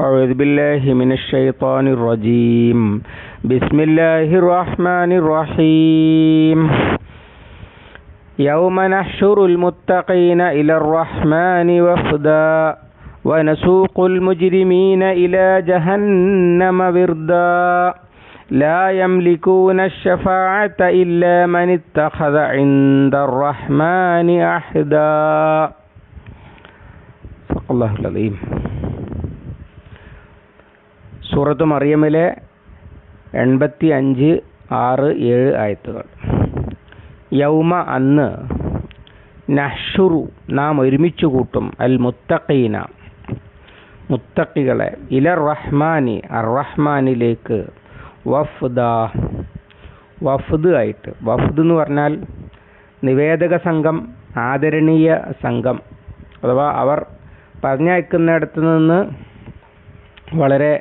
أعوذ بالله من الشيطان الرجيم. بسم الله الرحمن الرحيم. يوم نحشر المتقين إلى الرحمن وفدا ونسوق المجرمين إلى جهنم وردا لا يملكون الشفاعة إلا من اتخذ عند الرحمن أحدا. صدق الله العظيم. സൂറത്ത് മറിയമിലെ എൺപത്തി അഞ്ച് ആറ് ഏഴ് ആയത്തുകൾ. യൗമ അന്ന് നഷുറു നാം ഒരുമിച്ച് കൂട്ടും അൽ മുത്തഖീന മുത്തക്കികളെ ഇല റഹ്മാനി അർ റഹ്മാനിലേക്ക് വഫ്ദ വഫ്ദ് ആയിട്ട്. വഫ്ദ് എന്ന് പറഞ്ഞാൽ നിവേദക സംഘം ആദരണീയ സംഘം. അഥവാ അവർ പറഞ്ഞയക്കുന്നിടത്ത് നിന്ന് വളരെ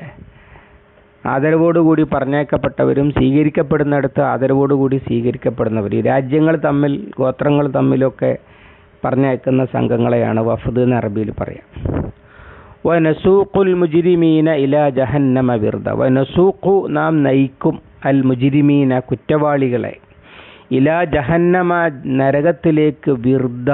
ആദരവോടുകൂടി പറഞ്ഞേക്കപ്പെട്ടവരും സ്വീകരിക്കപ്പെടുന്നിടത്ത് ആദരവോടുകൂടി സ്വീകരിക്കപ്പെടുന്നവർ. രാജ്യങ്ങൾ തമ്മിൽ ഗോത്രങ്ങൾ തമ്മിലൊക്കെ പറഞ്ഞയക്കുന്ന സംഘങ്ങളെയാണ് വഫദ് എന്ന് അറബിയിൽ പറയാം. വനസൂഖുൽ മുജിരിമീന ഇല ജഹന്നമ വിർദ. വനസൂഖു നാം നയിക്കും അൽ മുജിരിമീന കുറ്റവാളികളെ. ഇല ജഹന്നമ നരകത്തിലേക്ക് വിർദ.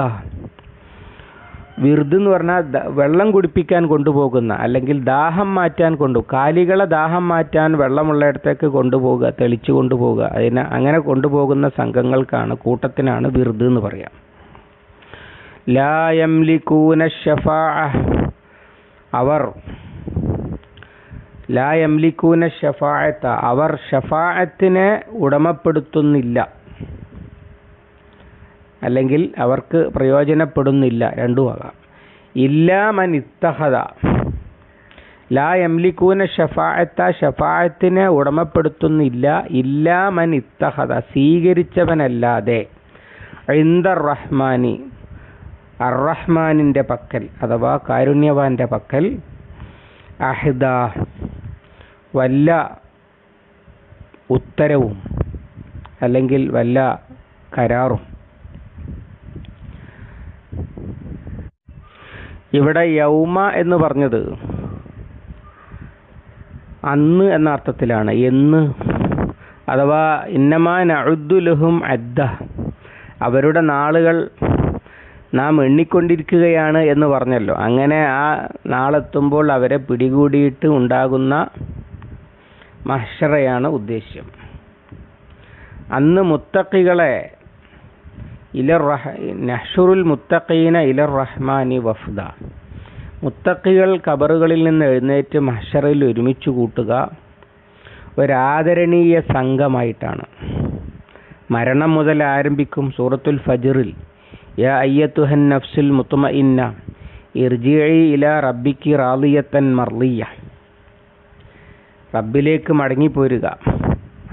വിർദ് എന്ന് പറഞ്ഞാൽ വെള്ളം കുടിപ്പിക്കാൻ കൊണ്ടുപോകുന്ന അല്ലെങ്കിൽ ദാഹം മാറ്റാൻ കൊണ്ടു കാലികളെ ദാഹം മാറ്റാൻ വെള്ളമുള്ളയിടത്തേക്ക് കൊണ്ടുപോകുക തെളിച്ചു കൊണ്ടുപോകുക അതിനെ അങ്ങനെ കൊണ്ടുപോകുന്ന സംഘങ്ങൾക്കാണ് കൂട്ടത്തിനാണ് വിർദ് എന്ന് പറയാം. ലാ യംലികൂന ഷഫാ അവർ ലാ ലിക്കൂന ഷഫായത്ത അവർ ഷഫായത്തിനെ ഉടമപ്പെടുത്തുന്നില്ല. അല്ലെങ്കിൽ അവർക്ക് പ്രയോജനപ്പെടുന്നില്ല രണ്ടുമാകാം. ഇല്ലാ മൻ ഇത്തഹദ. ലാ യംലിക്കൂന ഷഫായത്ത ഷഫായത്തിനെ ഉടമപ്പെടുത്തുന്നില്ല. ഇല്ലാ മൻ ഇത്തഹദ സ്വീകരിച്ചവനല്ലാതെ. ഇന്ദർ റഹ്മാനി അറഹ്മാനിന്റെ പക്കൽ അഥവാ കാരുണ്യവാന്റെ പക്കൽ. അഹിദ വല്ല ഉത്തരവും അല്ലെങ്കിൽ വല്ല കരാറും ഇവിടെ യൗമ എന്ന് പറഞ്ഞത് അന്ന് എന്ന അർത്ഥത്തിലാണ്. എന്ന്. അഥവാ ഇന്നമാ അഴുദ്ദുലഹും അദ്ദ. അവരുടെ നാളുകൾ നാം എണ്ണിക്കൊണ്ടിരിക്കുകയാണ് എന്ന് പറഞ്ഞല്ലോ. അങ്ങനെ ആ നാളെത്തുമ്പോൾ അവരെ പിടികൂടിയിട്ട് ഉണ്ടാകുന്ന മഹ്ഷറയാണ് ഉദ്ദേശ്യം. അന്ന് മുത്തക്കികളെ ഇലർ റഹ നഹ്ഷുറുൽ മുത്തഖീന ഇല റഹ്മാനി വഫ്ദ. മുത്തക്കികൾ കബറുകളിൽ നിന്ന് എഴുന്നേറ്റ് മഹ്ഷറിൽ ഒരുമിച്ച് കൂട്ടുക ഒരാദരണീയ സംഘമായിട്ടാണ്. മരണം മുതൽ ആരംഭിക്കും സൂറത്തുൽ ഫജറിൽ യാ അയ്യത്തുഹൻ നഫ്സുൽ മുത്തുമ ഇന്ന ഇർജിഇ ഇല റബ്ബിക്ക് റാദിയത്തൻ മർലിയ റബ്ബിലേക്ക് മടങ്ങിപ്പോരുക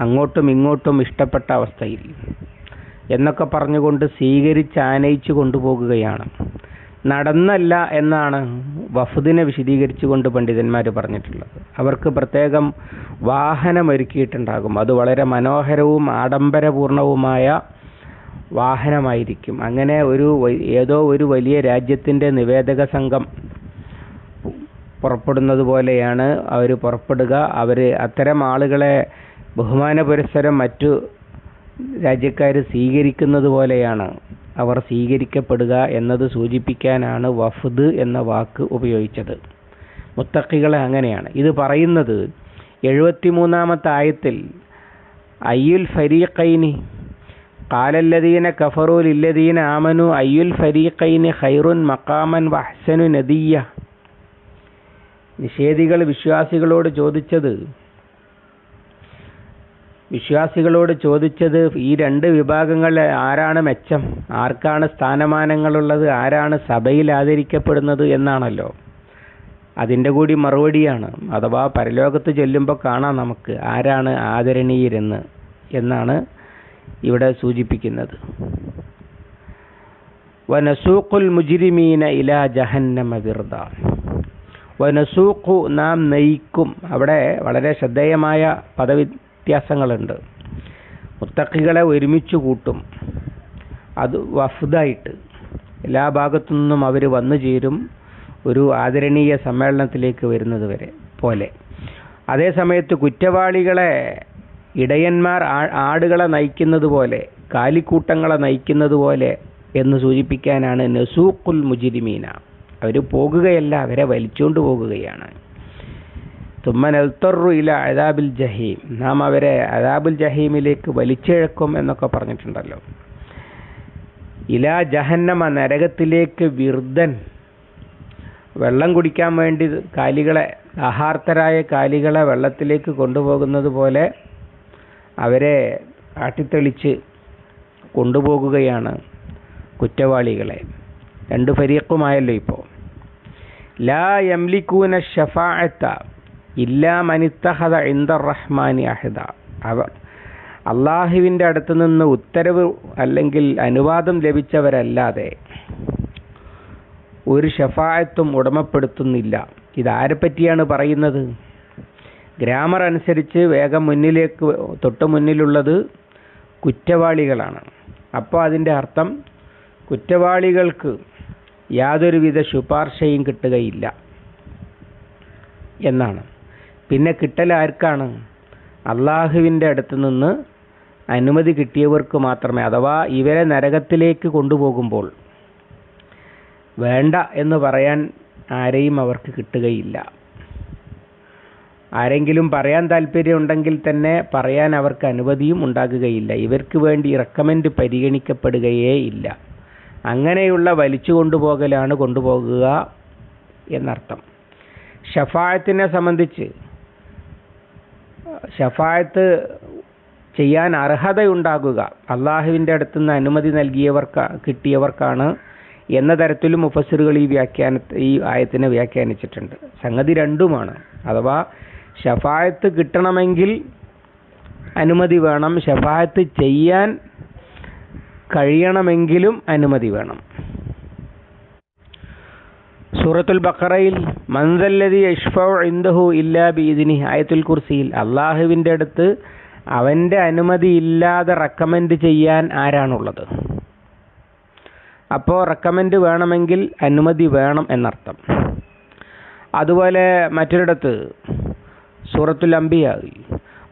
അങ്ങോട്ടും ഇങ്ങോട്ടും ഇഷ്ടപ്പെട്ട അവസ്ഥയിൽ. എന്നൊക്കെ പറഞ്ഞുകൊണ്ട് സ്വീകരിച്ച് ആനയിച്ചു കൊണ്ടുപോകുകയാണ്. നടന്നല്ല എന്നാണ് വഫുദിനെ വിശദീകരിച്ചുകൊണ്ട് പണ്ഡിതന്മാർ പറഞ്ഞിട്ടുള്ളത്. അവർക്ക് പ്രത്യേകം വാഹനം ഒരുക്കിയിട്ടുണ്ടാകും അത് വളരെ മനോഹരവും ആഡംബരപൂർണവുമായ വാഹനമായിരിക്കും. അങ്ങനെ ഒരു ഏതോ ഒരു വലിയ രാജ്യത്തിന്റെ നിവേദക സംഘം പുറപ്പെടുന്നത് പോലെയാണ് അവർ പുറപ്പെടുക. അവർ അത്തരം ആളുകളെ ബഹുമാന പുരസ്സരം മറ്റു രാജ്യക്കാർ സ്വീകരിക്കുന്നത് പോലെയാണ്. അവർ സ്വീകരിക്കപ്പെടുക എന്നത് സൂചിപ്പിക്കാനാണ് വഫ്ദ് എന്ന വാക്ക് ഉപയോഗിച്ചത്. മുത്തക്കികളെ അങ്ങനെയാണ്. ഇത് പറയുന്നത് എഴുപത്തി മൂന്നാമത്തെ ആയത്തിൽ അയ്യുൽ ഫരീഖൈനി കാലല്ലദീന കഫറു ലില്ലദീന ആമനു അയ്യുൽ ഫരീഖൈനി ഖൈറുൻ മക്കാമൻ വഹ്സനു നദിയ. നിഷേധികൾ വിശ്വാസികളോട് ചോദിച്ചത് വിശ്വാസികളോട് ചോദിച്ചത് ഈ രണ്ട് വിഭാഗങ്ങളിൽ ആരാണ് മെച്ചം? ആർക്കാണ് സ്ഥാനമാനങ്ങളുള്ളത്? ആരാണ് സഭയിൽ ആദരിക്കപ്പെടുന്നത്? എന്നാണല്ലോ. അതിന്റെ കൂടി മറുപടിയാണ് അഥവാ പരലോകത്ത് ചെല്ലുമ്പോൾ കാണാം നമുക്ക് ആരാണ് ആദരണീയരെന്ന് എന്നാണ് ഇവിടെ സൂചിപ്പിക്കുന്നത്. വനസൂഖുൽ മുജിരിമീന ഇല ജഹന്നമ വിർദ. വനസൂഖു നാം നയിക്കും. അവിടെ വളരെ ശ്രദ്ധേയമായ പദവ്യത്യാസങ്ങളുണ്ട് മുത്തക്കികളെ ഒരുമിച്ച് കൂട്ടും. അത് വഫുദായിട്ട്. എല്ലാ ഭാഗത്തു നിന്നും അവർ വന്നു ചേരും ഒരു ആദരണീയ സമ്മേളനത്തിലേക്ക് വരുന്നത് വരെ പോലെ. അതേ സമയത്ത് കുറ്റവാളികളെ ഇടയന്മാർ ആടുകളെ നയിക്കുന്നത് പോലെ കാലിക്കൂട്ടങ്ങളെ നയിക്കുന്നത് പോലെ എന്ന് സൂചിപ്പിക്കാനാണ് നസൂഖുൽ മുജിരിമീന. അവർ പോകുകയല്ല അവരെ വലിച്ചുകൊണ്ട് പോകുകയാണ്. തുമ്മനൽത്തറു ഇല അദാബിൽ ജഹീം നാം അവരെ അദാബുൽ ജഹീമിലേക്ക് വലിച്ചിഴക്കും എന്നൊക്കെ പറഞ്ഞിട്ടുണ്ടല്ലോ. ഇല ജഹന്നമ നരകത്തിലേക്ക് വിർദ്ധൻ. വെള്ളം കുടിക്കാൻ വേണ്ടി കാലികളെ ആഹാർത്തരായ കാലികളെ വെള്ളത്തിലേക്ക് കൊണ്ടുപോകുന്നത് പോലെ അവരെ ആട്ടിത്തെളിച്ച് കൊണ്ടുപോകുകയാണ് കുറ്റവാളികളെ. രണ്ട് ഫരീഖുമായല്ലോ ഇപ്പോൾ ലാ യംലിക്കൂന ഷഫാഅത്ത. ഇല്ലാ മനിത്തഹദ ഇന്ദർ റഹ്മാനി അഹദ. അവർ അള്ളാഹുവിന്റെ അടുത്ത് നിന്ന് ഉത്തരവ് അല്ലെങ്കിൽ അനുവാദം ലഭിച്ചവരല്ലാതെ ഒരു ഷഫായത്തും ഉടമപ്പെടുത്തുന്നില്ല. ഇതാരെ പറ്റിയാണ് പറയുന്നത്? ഗ്രാമർ അനുസരിച്ച് വേഗം മുന്നിലേക്ക് തൊട്ട് മുന്നിലുള്ളത് കുറ്റവാളികളാണ്. അപ്പോൾ അതിന്റെ അർത്ഥം കുറ്റവാളികൾക്ക് യാതൊരുവിധ ശുപാർശയും കിട്ടുകയില്ല എന്നാണ്. പിന്നെ കിട്ടൽ ആർക്കാണ്? അള്ളാഹുവിന്റെ അടുത്ത് നിന്ന് അനുമതി കിട്ടിയവർക്ക് മാത്രമേ. അഥവാ ഇവരെ നരകത്തിലേക്ക് കൊണ്ടുപോകുമ്പോൾ വേണ്ട എന്ന് പറയാൻ ആരെയും അവർക്ക് കിട്ടുകയില്ല. ആരെങ്കിലും പറയാൻ താല്പര്യമുണ്ടെങ്കിൽ തന്നെ പറയാൻ അവർക്ക് അനുമതിയും ഉണ്ടാകുകയില്ല. ഇവർക്ക് വേണ്ടി റെക്കമെൻഡ് പരിഗണിക്കപ്പെടുകയേ ഇല്ല. അങ്ങനെയുള്ള വലിച്ചു കൊണ്ടുപോകലാണ് കൊണ്ടുപോകുക എന്നർത്ഥം. ഷഫായത്തിനെ സംബന്ധിച്ച് ഷഫായത്ത് ചെയ്യാൻ അർഹതയുണ്ടാകുക അള്ളാഹുവിന്റെ അടുത്തുനിന്ന് അനുമതി നൽകിയവർക്ക് കിട്ടിയവർക്കാണ് എന്ന തരത്തിലും മുഫസ്സിറുകൾ ഈ വ്യാഖ്യാന ഈ ആയത്തിനെ വ്യാഖ്യാനിച്ചിട്ടുണ്ട്. സംഗതി രണ്ടുമാണ്. അഥവാ ഷഫായത്ത് കിട്ടണമെങ്കിൽ അനുമതി വേണം ഷഫായത്ത് ചെയ്യാൻ കഴിയണമെങ്കിലും അനുമതി വേണം. സൂറത്തുൽ ബക്കറയിൽ മൻസല്ലതി യഷ്ഫൗ ഇന്ദഹു ഇല്ലാ ബീദിനി ആയത്തുൽ കുർസിയിൽ അള്ളാഹുവിന്റെ അടുത്ത് അവന്റെ അനുമതി ഇല്ലാതെ റെക്കമെൻഡ് ചെയ്യാൻ ആരാണുള്ളത്? അപ്പോൾ റെക്കമെൻഡ് വേണമെങ്കിൽ അനുമതി വേണം എന്നർത്ഥം. അതുപോലെ മറ്റൊരിടത്ത് സൂറത്തുൽ അംബിയ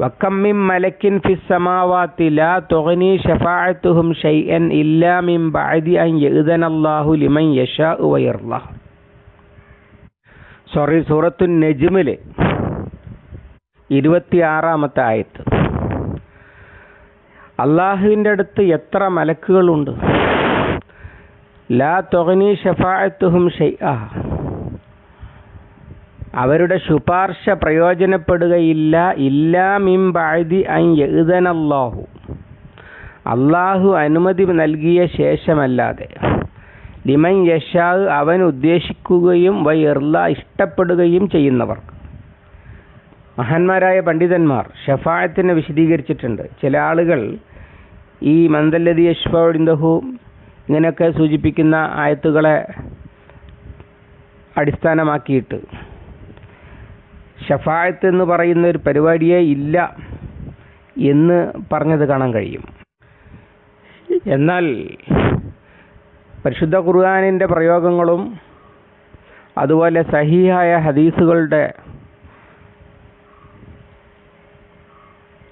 വക്കമ്മിം മലക്കിൻ ഫിസ് സമാവാത്തി ലാ തുഗ്നി ഷഫാഅത്തുഹും ഷൈഅൻ ഇല്ലാ മിൻ ബഅദി അൻ യഅ്ദനല്ലാഹു ലിമൻ യശാഉ വയർള സോറി സൂറത്തു നജ്മിൽ ഇരുപത്തിയാറാമത്തെ ആയത്ത്. അള്ളാഹുവിന്റെ അടുത്ത് എത്ര മലക്കുകളുണ്ട്? ലാ തൊഗനി ഷഫായത്തുഹും അവരുടെ ശുപാർശ പ്രയോജനപ്പെടുകയില്ല. ഇല്ലാ മിം ബാഴ്തി അൻ എഴുതനല്ലാഹു അള്ളാഹു അനുമതി നൽകിയ ശേഷമല്ലാതെ. ലിമൻ യഷാ അവൻ ഉദ്ദേശിക്കുകയും വയർല ഇഷ്ടപ്പെടുകയും ചെയ്യുന്നവർ. മഹാന്മാരായ പണ്ഡിതന്മാർ ഷഫായത്തിനെ വിശദീകരിച്ചിട്ടുണ്ട്. ചില ആളുകൾ ഈ മന്ദല്ലതി യഷ്ഫിന്ദഹു ഇങ്ങനെയൊക്കെ സൂചിപ്പിക്കുന്ന ആയത്തുകളെ അടിസ്ഥാനമാക്കിയിട്ട്. ഷഫായത്ത് എന്ന് പറയുന്ന ഒരു പരിപാടിയേ ഇല്ല എന്ന് പറഞ്ഞത് കാണാൻ കഴിയും. എന്നാൽ പരിശുദ്ധ ഖുർആാനിന്റെ പ്രയോഗങ്ങളും അതുപോലെ സഹിയായ ഹദീസുകളുടെ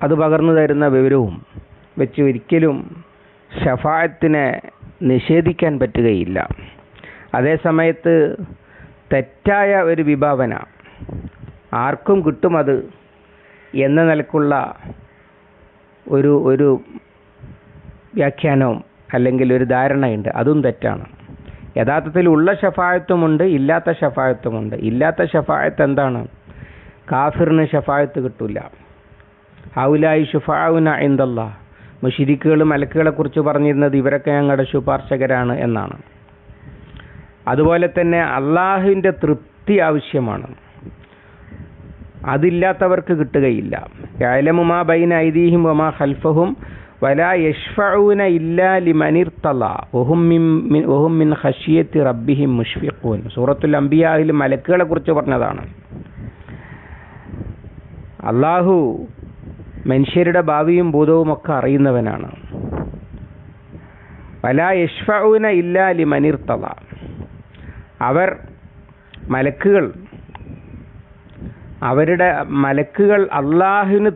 അത് പകർന്നു തരുന്ന വിവരവും വെച്ച് ഒരിക്കലും ഷഫായത്തിനെ നിഷേധിക്കാൻ പറ്റുകയില്ല. അതേസമയത്ത് തെറ്റായ ഒരു വിഭാവന ആർക്കും കിട്ടും അത് എന്ന നിലക്കുള്ള ഒരു ഒരു വ്യാഖ്യാനവും അല്ലെങ്കിൽ ഒരു ധാരണയുണ്ട്. അതും തെറ്റാണ്. യഥാർത്ഥത്തിൽ ഉള്ള ഷഫായത്തുമുണ്ട് ഇല്ലാത്ത ഷഫായത്തുമുണ്ട് ഇല്ലാത്ത ഷഫായത്ത് എന്താണ്? കാഫിറിന് ഷഫായത്ത് കിട്ടില്ല ഹൗലായി ഷുഫാവുന എന്തല്ല മുഷിരിക്കുകൾ മലക്കുകളെക്കുറിച്ച് പറഞ്ഞിരുന്നത് ഇവരൊക്കെ ഞങ്ങളുടെ ശുപാർശകരാണ് എന്നാണ്. അതുപോലെ തന്നെ അള്ളാഹുവിന്റെ തൃപ്തി ആവശ്യമാണ്. അതില്ലാത്തവർക്ക് കിട്ടുകയില്ല. യാലമുമാ ബൈന ഐദീഹിം ഒമാ ഖൽഫഹും വലാ യഷ്ഫഊന ഇല്ലാ ലിമനിർത്തല വഹും മിൻ ഖശിയത്തി റബ്ബിഹിം മുഷ്ഫിഖൂൻ. സൂറത്തുൽ അംബിയാഹിൽ മലക്കുകളെ കുറിച്ച് പറഞ്ഞതാണ്. അള്ളാഹു മനുഷ്യരുടെ ഭാവിയും ഭൂതവും ഒക്കെ അറിയുന്നവനാണ്. വലാ യഷ്ഫഊന ഇല്ലാ ലിമനിർത്തല അവർ മലക്കുകൾ. അവരുടെ മലക്കുകൾ അള്ളാഹുവിന്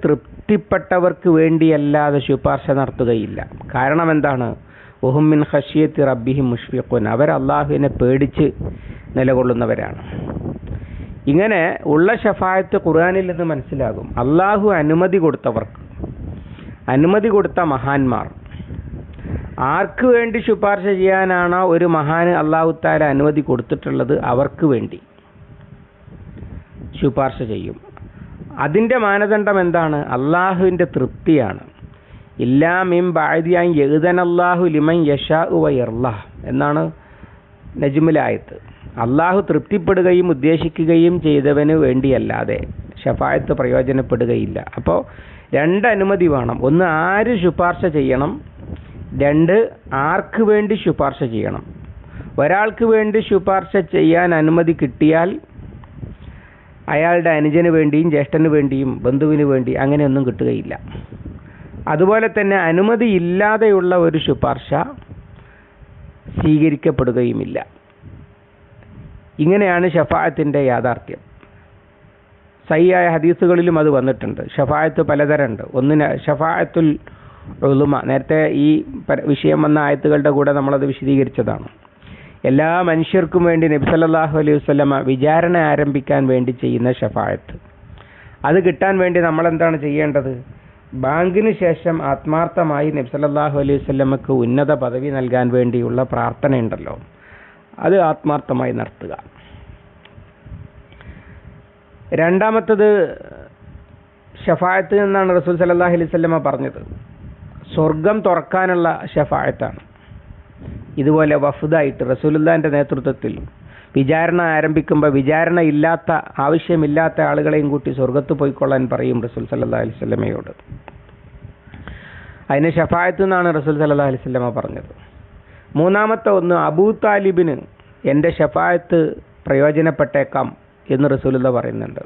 തൃപ്തിപ്പെട്ടവർക്ക് വേണ്ടിയല്ലാതെ ശുപാർശ നടത്തുകയില്ല. കാരണം എന്താണ്? ഒഹുമിൻ ഹഷിയത്തി റബ്ബിഹി മുഷ്ഫിഖുൻ. അവർ അള്ളാഹുവിനെ പേടിച്ച് നിലകൊള്ളുന്നവരാണ്. ഇങ്ങനെ ഉള്ള ഷഫായത്ത് ഖുർആാനിൽ നിന്ന് മനസ്സിലാകും. അള്ളാഹു അനുമതി കൊടുത്തവർക്ക് അനുമതി കൊടുത്ത മഹാന്മാർ ആർക്ക് വേണ്ടി ശുപാർശ ചെയ്യാനാണോ ഒരു മഹാന് അള്ളാഹു താല അനുമതി കൊടുത്തിട്ടുള്ളത് അവർക്ക് വേണ്ടി ശുപാർശ ചെയ്യും. അതിന്റെ മാനദണ്ഡം എന്താണ്? അള്ളാഹുവിന്റെ തൃപ്തിയാണ്. ഇല്ലാ മീം ബാഴ്തിയായി എഴുതൻ അള്ളാഹു ലിമൻ യഷാ വയർലാഹ്. എന്നാണ് നജ്മുലായത്ത് അള്ളാഹു തൃപ്തിപ്പെടുകയും ഉദ്ദേശിക്കുകയും ചെയ്തവന് വേണ്ടിയല്ലാതെ ഷഫായത്ത് പ്രയോജനപ്പെടുകയില്ല. അപ്പോൾ രണ്ട് അനുമതി വേണം. ഒന്ന് ആര് ശുപാർശ ചെയ്യണം? രണ്ട് ആർക്ക് വേണ്ടി ശുപാർശ ചെയ്യണം? ഒരാൾക്ക് വേണ്ടി ശുപാർശ ചെയ്യാൻ അനുമതി കിട്ടിയാൽ അയാളുടെ അനുജന് വേണ്ടിയും ജ്യേഷ്ഠന് വേണ്ടിയും ബന്ധുവിന് വേണ്ടി അങ്ങനെയൊന്നും കിട്ടുകയില്ല. അതുപോലെ തന്നെ അനുമതി ഇല്ലാതെയുള്ള ഒരു ശുപാർശ സ്വീകരിക്കപ്പെടുകയുമില്ല. ഇങ്ങനെയാണ് ഷഫായത്തിന്റെ യാഥാർത്ഥ്യം. സഹിയായ ഹദീസുകളിലും അത് വന്നിട്ടുണ്ട്. ഷഫായത്ത് പലതരമുണ്ട്. ഒന്നിന് ഷഫായത്തുൽ ഉളുമ നേരത്തെ ഈ വിഷയം വന്ന ആയത്തുകളുടെ കൂടെ നമ്മളത് വിശദീകരിച്ചതാണ്. എല്ലാ മനുഷ്യർക്കും വേണ്ടി നബി സല്ലല്ലാഹു അലൈഹി വസല്ലമ വിചാരണ ആരംഭിക്കാൻ വേണ്ടി ചെയ്യുന്ന ഷഫായത്ത്. അത് കിട്ടാൻ വേണ്ടി നമ്മൾ എന്താണ് ചെയ്യേണ്ടത്? ബാങ്കിന് ശേഷം ആത്മാർത്ഥമായി നബി സല്ലല്ലാഹു അലൈഹി വസല്ലമക്ക് ഉന്നത പദവി നൽകാൻ വേണ്ടിയുള്ള പ്രാർത്ഥനയുണ്ടല്ലോ അത് ആത്മാർത്ഥമായി നടത്തുക. രണ്ടാമത്തത് ഷഫായത്ത് എന്നാണ് റസൂൽ സല്ലാഹു അലൈഹി വസല്ലമ പറഞ്ഞത്. സ്വർഗം തുറക്കാനുള്ള ഷഫായത്താണ്. ഇതുപോലെ വഫുദായിട്ട് റസൂലുല്ലാന്റെ നേതൃത്വത്തിൽ വിചാരണ ആരംഭിക്കുമ്പോൾ വിചാരണ ഇല്ലാത്ത ആവശ്യമില്ലാത്ത ആളുകളെയും കൂട്ടി സ്വർഗത്ത് പോയിക്കൊള്ളാൻ പറയും റസൂൽ സല്ലാ അലൈഹി സ്വലമയോട് അതിന് ഷഫായത്ത് എന്നാണ് റസൂൽ സല്ലാ അലൈഹി സ്വലമ പറഞ്ഞത്. മൂന്നാമത്തെ ഒന്ന് അബൂ താലിബിന് എന്റെ ഷഫായത്ത് പ്രയോജനപ്പെട്ടേക്കാം എന്ന് റസൂലുള്ള പറയുന്നുണ്ട്.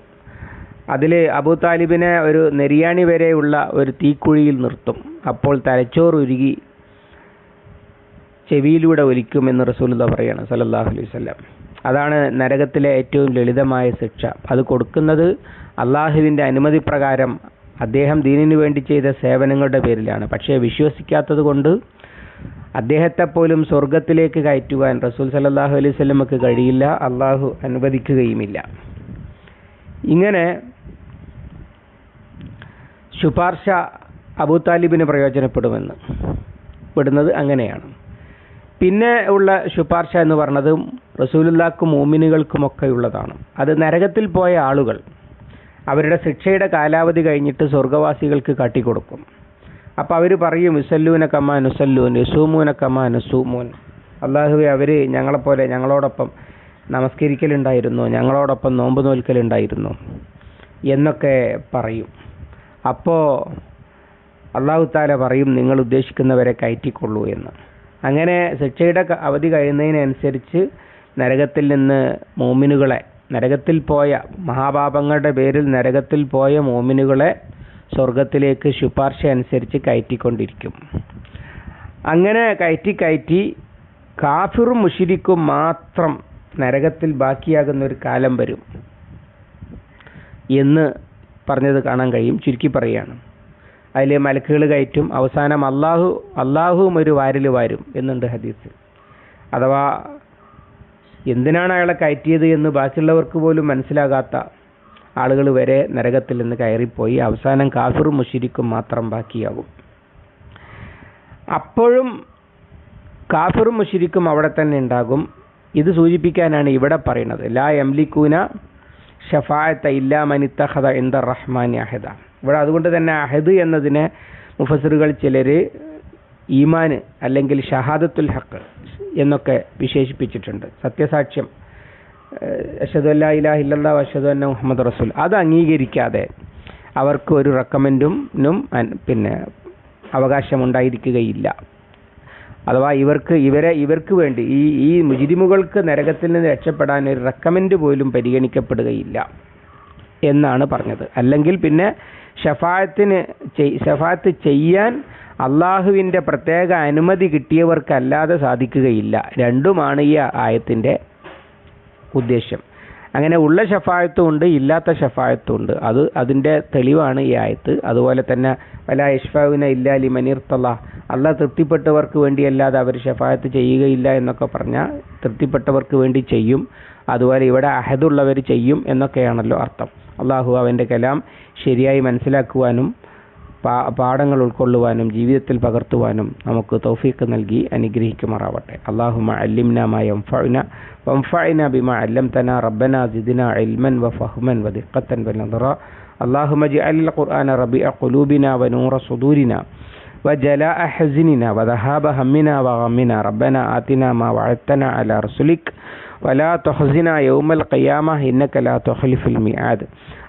അതിൽ അബൂ താലിബിനെ ഒരു നെരിയാണി വരെയുള്ള ഒരു തീക്കുഴിയിൽ നിർത്തും. അപ്പോൾ തലച്ചോറ് ഉരുകി ചെവിയിലൂടെ ഒലിക്കുമെന്ന് റസൂലുള്ള പറയാണ് സല്ലല്ലാഹു അലൈഹി വസല്ലം. അതാണ് നരകത്തിലെ ഏറ്റവും ലളിതമായ ശിക്ഷ. അത് കൊടുക്കുന്നത് അള്ളാഹുവിന്റെ അനുമതി പ്രകാരം അദ്ദേഹം ദീനിനു വേണ്ടി ചെയ്ത സേവനങ്ങളുടെ പേരിലാണ്. പക്ഷേ വിശ്വസിക്കാത്തത് കൊണ്ട് അദ്ദേഹത്തെ പോലും സ്വർഗത്തിലേക്ക് കയറ്റുവാൻ റസൂൽ സല്ലല്ലാഹു അലൈഹി സ്വലമക്ക് കഴിയില്ല അള്ളാഹു അനുവദിക്കുകയുമില്ല. ഇങ്ങനെ ശുപാർശ അബൂ താലിബിന് പ്രയോജനപ്പെടുമെന്ന്. പെടുന്നത് അങ്ങനെയാണ്. പിന്നെ ഉള്ള ശുപാർശ എന്ന് പറഞ്ഞത് റസൂലുല്ലാക്കും മൂമിനുകൾക്കുമൊക്കെയുള്ളതാണ്. അത് നരകത്തിൽ പോയ ആളുകൾ അവരുടെ ശിക്ഷയുടെ കാലാവധി കഴിഞ്ഞിട്ട് സ്വർഗവാസികൾക്ക് കാട്ടിക്കൊടുക്കും. അപ്പോൾ അവർ പറയും ഇസല്ലൂന കമാ നുസല്ലൂൻ യുസൂമൂന കമാ നുസൂമൂൻ. അള്ളാഹുവെ അവർ ഞങ്ങളെപ്പോലെ ഞങ്ങളോടൊപ്പം നമസ്കരിക്കലുണ്ടായിരുന്നു ഞങ്ങളോടൊപ്പം നോമ്പ് നോൽക്കലുണ്ടായിരുന്നു എന്നൊക്കെ പറയും. അപ്പോൾ അള്ളാഹു താല പറയും നിങ്ങൾ ഉദ്ദേശിക്കുന്നവരെ കയറ്റിക്കൊള്ളൂ എന്ന്. അങ്ങനെ ശിക്ഷയുടെ അവധി കഴിയുന്നതിനനുസരിച്ച് നരകത്തിൽ നിന്ന് മോമിനുകളെ നരകത്തിൽ പോയ മഹാപാപങ്ങളുടെ പേരിൽ നരകത്തിൽ പോയ മോമിനുകളെ സ്വർഗത്തിലേക്ക് ശുപാർശ അനുസരിച്ച് കയറ്റിക്കൊണ്ടിരിക്കും. അങ്ങനെ കയറ്റി കയറ്റി കാഫിറും മുഷിരിക്കും മാത്രം നരകത്തിൽ ബാക്കിയാകുന്ന ഒരു കാലം വരും എന്ന് പറഞ്ഞത് കാണാൻ കഴിയും. ചുരുക്കി പറയുകയാണ്. അതിൽ മലക്കുകൾ കയറ്റും. അവസാനം അള്ളാഹു അള്ളാഹുവും ഒരു വാരിൽ വാരും എന്നുണ്ട് ഹദീസ്. അഥവാ എന്തിനാണ് അയാളെ കയറ്റിയത് എന്ന് ബാക്കിയുള്ളവർക്ക് പോലും മനസ്സിലാകാത്ത ആളുകൾ വരെ നരകത്തിൽ നിന്ന് കയറിപ്പോയി. അവസാനം കാഫിറും മുഷിരിക്കും മാത്രം ബാക്കിയാവും അപ്പോഴും കാഫിറും മുഷിരിക്കും അവിടെ തന്നെ ഉണ്ടാകും. ഇത് സൂചിപ്പിക്കാനാണ് ഇവിടെ പറയുന്നത്. ലാ എംലിക്കൂന ഷഫായത്ത ഇല്ലാ മനിത്തഹദ എന്ത റഹ്മാൻ അഹദ ഇവിടെ അതുകൊണ്ട് തന്നെ അഹദ് എന്നതിനെ മുഫസറുകൾ ചിലർ ഈമാൻ അല്ലെങ്കിൽ ഷഹാദത്തുൽ ഹക്ക് എന്നൊക്കെ വിശേഷിപ്പിച്ചിട്ടുണ്ട്. സത്യസാക്ഷ്യം അഷദു അല്ലാ ഇലാഹില്ല ഇല്ലല്ലാ അഷദു അന്ന മുഹമ്മദ് റസൂൽ. അത് അംഗീകരിക്കാതെ അവർക്ക് ഒരു റെക്കമെൻഡും പിന്നെ അവകാശമുണ്ടായിരിക്കുകയില്ല. അഥവാ ഇവർക്ക് ഇവരെ ഇവർക്ക് വേണ്ടി ഈ ഈ മുജിരിമുകൾക്ക് നരകത്തിൽ നിന്ന് രക്ഷപ്പെടാൻ ഒരു റെക്കമെൻഡ് പോലും പരിഗണിക്കപ്പെടുകയില്ല. എന്നാണ് പറഞ്ഞത്. അല്ലെങ്കിൽ പിന്നെ ഷഫായത്തിന് ഷഫാത്ത് ചെയ്യാൻ അള്ളാഹുവിന്റെ പ്രത്യേക അനുമതി കിട്ടിയവർക്കല്ലാതെ സാധിക്കുകയില്ല. രണ്ടുമാണ് ഈ ആയത്തിന്റെ ഉദ്ദേശ്യം അങ്ങനെ ഉള്ള ഷഫായത്തും ഉണ്ട് ഇല്ലാത്ത ഷഫായത്തും ഉണ്ട്. അത് അതിന്റെ തെളിവാണ് ഈ ആയത്ത്. അതുപോലെ തന്നെ വല ഇഷ്ഫാവിന ഇല്ല ലിമനിർത്തല്ല അല്ല തൃപ്തിപ്പെട്ടവർക്ക് വേണ്ടിയല്ലാതെ അവർ ഷഫായത്ത് ചെയ്യുകയില്ല എന്നൊക്കെ പറഞ്ഞാൽ തൃപ്തിപ്പെട്ടവർക്ക് വേണ്ടി ചെയ്യും. അതുപോലെ ഇവിടെ അഹദുള്ളവർ ചെയ്യും എന്നൊക്കെയാണല്ലോ അർത്ഥം. അള്ളാഹു അവൻ്റെ കലാം ശരിയായി മനസ്സിലാക്കുവാനും പാ പാഠങ്ങൾ ഉൾക്കൊള്ളുവാനും ജീവിതത്തിൽ പകർത്തുവാനും നമുക്ക് തൗഫീഖ് നൽകി അനുഗ്രഹിക്കുമാറാവട്ടെ അള്ളാഹുമ അല്ലിംന മാ യംഫഅന വംഫഅന ബിമാ അല്ലംതന റബ്ബന സിദ്ന ഇൽമൻ വഫഹ്മൻ വദിഖത്തൻ വനദറ اللهم اجعل القرآن ربيع قلوبنا ونور صدورنا وجلاء حزننا وذهاب همنا وغمنا ربنا آتنا ما وعدتنا على رسلك ولا تخزنا يوم القيامة إنك لا تخلف الميعاد.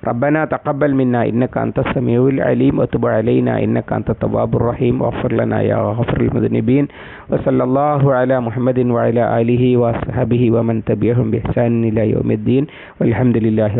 ربنا تقبل منا إنك أنت السميع العليم. وتب علينا إنك أنت التواب الرحيم. واغفر لنا يا غافر المذنبين. وصلى الله على محمد وعلى آله وصحبه ومن تبعهم بإحسان إلى يوم الدين. والحمد لله